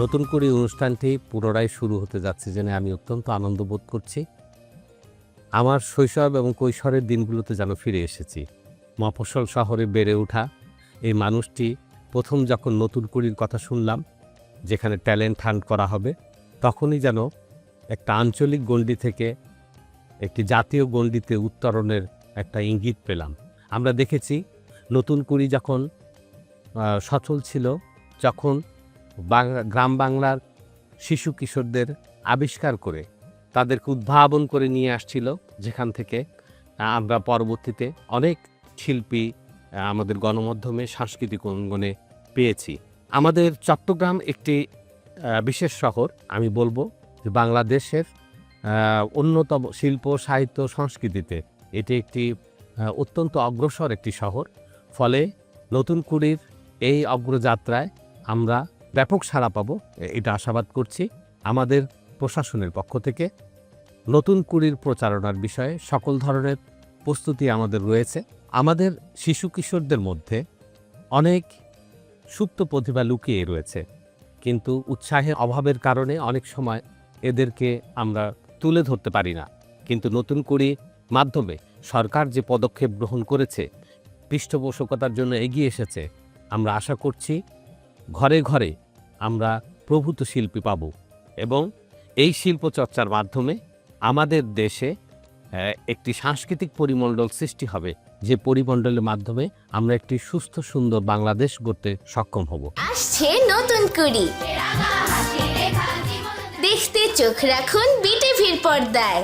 নতুন করে অনুষ্ঠানটি পুনরায় শুরু হতে যাচ্ছে জেনে আমি অত্যন্ত আনন্দ বোধ করছি। আমার শৈশব এবং কৈশোরের দিনগুলোতে যেন ফিরে এসেছি। মফস্বল শহরে বেড়ে ওঠা, এই মানুষটি প্রথম যখন নতুন কুড়ির কথা শুনলাম, যেখানে ট্যালেন্ট হান্ট করা হবে, তখনই যেন একটা আঞ্চলিক গণ্ডি থেকে একটি জাতীয় গণ্ডিতে উত্তরণের একটা ইঙ্গিত পেলাম। আমরা দেখেছি নতুন কুড়ি যখন সচল ছিল, যখন গ্রাম বাংলার শিশু কিশোরদের আবিষ্কার করে তাদেরকে উদ্ভাবন করে নিয়ে আসছিল, যেখান থেকে আমরা পরবর্তীতে অনেক শিল্পী আমাদের গণমাধ্যমে সাংস্কৃতিক অঙ্গনে পেয়েছি। আমাদের চট্টগ্রাম একটি বিশেষ শহর, আমি বলব যে বাংলাদেশের অন্যতম শিল্প, সাহিত্য, সংস্কৃতিতে এটি একটি অত্যন্ত অগ্রসর একটি শহর। ফলে নতুন কুড়ির এই অগ্রযাত্রায় আমরা ব্যাপক সাড়া পাবো এটা আশাবাদ করছি। আমাদের প্রশাসনের পক্ষ থেকে নতুন কুড়ির প্রচারণার বিষয়ে সকল ধরনের প্রস্তুতি আমাদের রয়েছে। আমাদের শিশু কিশোরদের মধ্যে অনেক সুপ্ত প্রতিভা লুকিয়ে রয়েছে, কিন্তু উৎসাহের অভাবের কারণে অনেক সময় এদেরকে আমরা তুলে ধরতে পারি না। কিন্তু নতুন কুড়ি মাধ্যমে সরকার যে পদক্ষেপ গ্রহণ করেছে, পৃষ্ঠপোষকতার জন্য এগিয়ে এসেছে, আমরা আশা করছি ঘরে ঘরে আমরা প্রভূত শিল্পী পাব এবং এই শিল্পচর্চার মাধ্যমে আমাদের দেশে একটি সাংস্কৃতিক পরিমণ্ডল সৃষ্টি হবে, যে পরিমণ্ডলের মাধ্যমে আমরা একটি সুস্থ, সুন্দর বাংলাদেশ গড়তে সক্ষম হব। আসছে নতুন কুড়ি। দেখতে চোখ রাখুন বিটিভির পর্দায়।